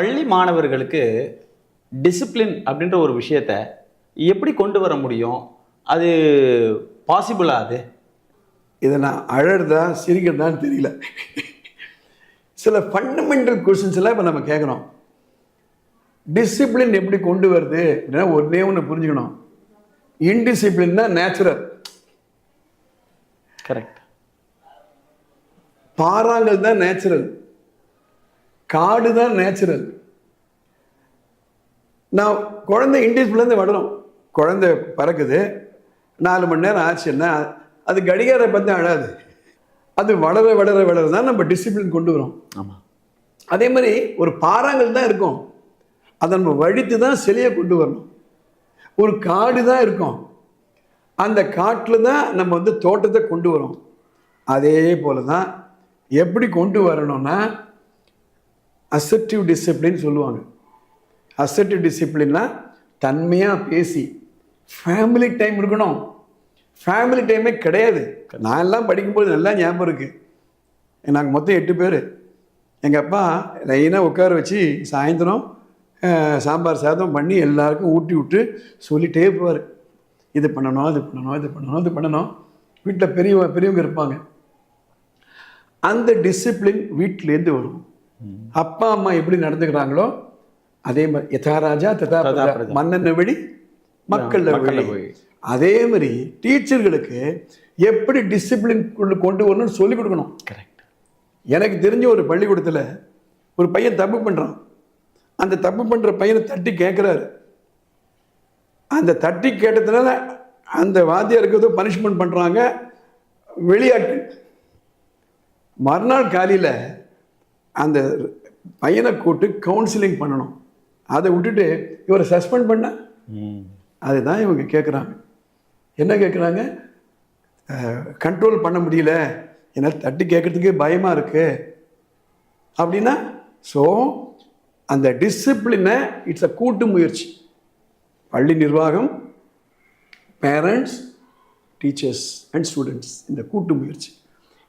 பள்ளி மாணவர்களுக்கு டிசிப்ளின் அப்படின்ற ஒரு விஷயத்த எப்படி கொண்டு வர முடியும்? அது பாசிபிளா அது? இதை நான் அழறதா சிரிக்கிறதான்னு தெரியல. சில ஃபண்டமெண்டல் கொஸ்டின்ஸ் எல்லாம் இப்போ நம்ம கேட்குறோம். டிசிப்ளின் எப்படி கொண்டு வருது? அப்படின்னா ஒன்றே ஒன்று புரிஞ்சுக்கணும். இன்டிசிப்ளின் தான் நேச்சுரல் கரெக்ட் பாறாங்கல் தான் நேச்சுரல் காடு தான் நேச்சுரல் நான் குழந்தை இன்டிஸ்பிளின் வளரும் குழந்தை பறக்குது. நாலு மணி நேரம் ஆச்சுன்னா அது கடிகாரை பற்றி அழாது. அது வளர வளர வளர தான் நம்ம டிசிப்ளின் கொண்டு வரோம். ஆமா. அதே மாதிரி ஒரு பாறாங்கல் தான் இருக்கும். அதை நம்ம வழித்து தான் சிலையை கொண்டு வரணும். ஒரு காடு தான் இருக்கும். அந்த காட்டில் தான் நம்ம வந்து தோட்டத்தை கொண்டு வரோம். அதே போல தான் எப்படி கொண்டு வரணும்னா அசர்டிவ் டிசிப்ளின் சொல்லுவாங்க. அசர்டிவ் டிசிப்ளின்னா தன்மையாக பேசி ஃபேமிலி டைம் இருக்கணும். ஃபேமிலி டைமே கிடையாது. நான் எல்லாம் படிக்கும்போது நல்லா ஞாபகம் இருக்குது நாங்கள் மொத்தம் எட்டு பேர். எங்கள் அப்பா லைனாக உட்கார வச்சு சாயந்தரம் சாம்பார் சாதம் பண்ணி எல்லாருக்கும் ஊட்டி விட்டு சொல்லிகிட்டே போவார். இது பண்ணணும் அது பண்ணணும் இது பண்ணணும் இது பண்ணணும். வீட்டில் பெரிய பெரியவங்க இருப்பாங்க. அந்த டிசிப்ளின் வீட்டிலேருந்து வரும். அப்பா அம்மா எப்படி நடந்துக்கிறாங்களோ அதே மாதிரி யதா ராஜா ததா. மன்னனை வழி மக்கள். அதே மாதிரி டீச்சர்களுக்கு எப்படி டிசிப்ளின் கொண்டு வரணும்னு சொல்லிக் கொடுக்கணும். கரெக்ட் எனக்கு தெரிஞ்ச ஒரு பள்ளிக்கூடத்தில் ஒரு பையன் தப்பு பண்ணுறான் அந்த தப்பு பண்ணுற பையனை தட்டி கேட்குறாரு அந்த தட்டி கேட்டதுனால அந்த வாத்தியாருக்கு ஏதோ பனிஷ்மெண்ட் பண்ணுறாங்க வெளியாட்டு. மறுநாள் காலையில் அந்த பையனை கூட்டு கவுன்சிலிங் பண்ணணும். அதை விட்டுட்டு இவரை சஸ்பெண்ட் பண்ண? அதுதான் இவங்க கேட்குறாங்க என்ன கேட்குறாங்க கண்ட்ரோல் பண்ண முடியல. என்னால் தட்டி கேட்கறதுக்கே பயமாக இருக்கு. அப்படின்னா ஸோ அந்த டிசிப்ளினை இட்ஸ் அ கூட்டு முயற்சி. பள்ளி நிர்வாகம் பேரண்ட்ஸ் டீச்சர்ஸ் அண்ட் ஸ்டூடெண்ட்ஸ் இந்த கூட்டு முயற்சி.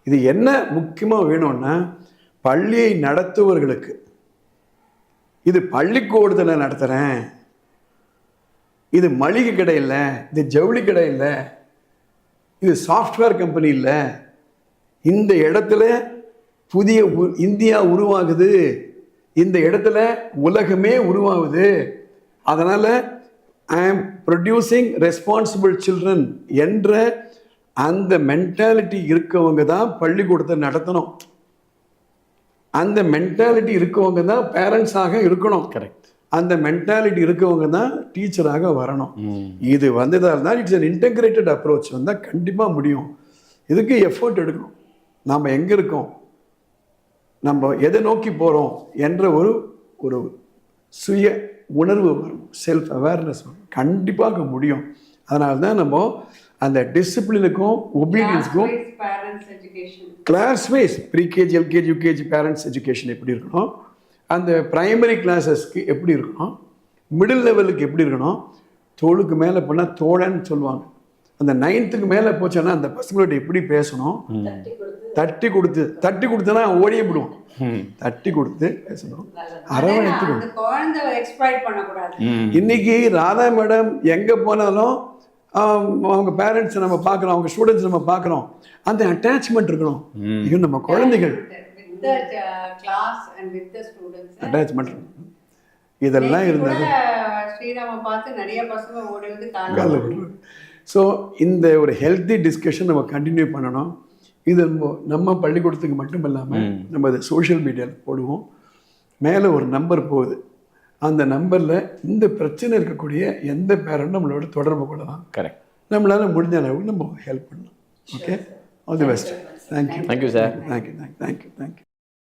இது என்ன முக்கியமாக வேணும்னா பள்ளியை நடத்துவர்களுக்கு. இது பள்ளிக்கூடத்தில் நடத்துகிறேன் இது மளிகை கடை இல்லை இது ஜவுளி கடை இல்லை இது சாஃப்ட்வேர் கம்பெனி இல்லை. இந்த இடத்துல புதிய உ- இந்தியா உருவாகுது. இந்த இடத்துல உலகமே உருவாகுது. அதனால் ஐ ஆம் ப்ரொடியூசிங் ரெஸ்பான்சிபிள் சில்ட்ரன் என்ற அந்த மென்டாலிட்டி இருக்கவங்க தான் பள்ளிக்கூடத்தை நடத்தணும். அந்த மென்டாலிட்டி இருக்கவங்க தான் பேரண்ட்ஸாக இருக்கணும். கரெக்ட் அந்த மென்டாலிட்டி இருக்கவங்க தான் டீச்சராக வரணும். இது வந்ததால் தான் இட்ஸ் an இன்டெகிரேட்டட் அப்ரோச் வந்தால் கண்டிப்பாக முடியும். இதுக்கு எஃபோர்ட் எடுக்கணும். நாம் எங்கே இருக்கோம்? நம்ம எதை நோக்கி போகிறோம் என்ற ஒரு ஒரு சுய உணர்வு வரும். செல்ஃப் அவேர்னஸ் வரும். கண்டிப்பாக முடியும். அதனால தான் நம்ம அந்த டிசிப்ளினுக்கும் ஒபீடியன்ஸுக்கும் parents education. Class wise pre KG LKG UKG parents education எப்படி இருக்கணும்? அந்த பிரைமரி கிளாஸஸ்க்கு எப்படி இருக்கணும்? மிடில் லெவலுக்கு எப்படி இருக்கணும்? தோளுக்கு மேலே போனால் தோழன்னு சொல்லுவாங்க. அந்த நைன்த்துக்கு மேலே போச்சோன்னா அந்த பசங்களோட எப்படி பேசணும்? தட்டி கொடுத்து. தட்டி கொடுத்து. தட்டி கொடுத்தனா ஓடியே விடுவோம் ம். தட்டி கொடுத்து பேசணும். அரவணைத்து இன்னைக்கு ராதா மேடம் எங்கே போனாலும் அவங்க பேரண்ட்ஸ் நம்ம பார்க்குறோம் அவங்க ஸ்டூடெண்ட்ஸ் நம்ம பார்க்குறோம். அந்த அட்டாச்மெண்ட் இருக்கணும். இது நம்ம குழந்தைகள். The uh, அட்டாச்மெண்ட் இதெல்லாம் நேத்து கூட இருந்தாலும் ஸ்ரீராம பார்த்து நிறைய பசங்க ஓடி வந்து காலைல காலைல ஸோ இந்த ஒரு ஹெல்த்தி டிஸ்கஷன் நம்ம கண்டினியூ பண்ணணும். இது நம்ம நம்ம பள்ளிக்கூடத்துக்கு மட்டும் இல்லாமல். நம்ம அதை சோஷியல் மீடியாவில் போடுவோம். மேலே ஒரு நம்பர் போகுது. அந்த நம்பரில் இந்த பிரச்சனை இருக்கக்கூடிய எந்த பேரண்ட் நம்மளோட தொடர்பு கொள்ளலாம். கரெக்ட் நம்மளால் முடிஞ்ச அளவுக்கு நம்ம ஹெல்ப் பண்ணலாம். Okay all the best thank you thank you sir thank you thank you thank you thank you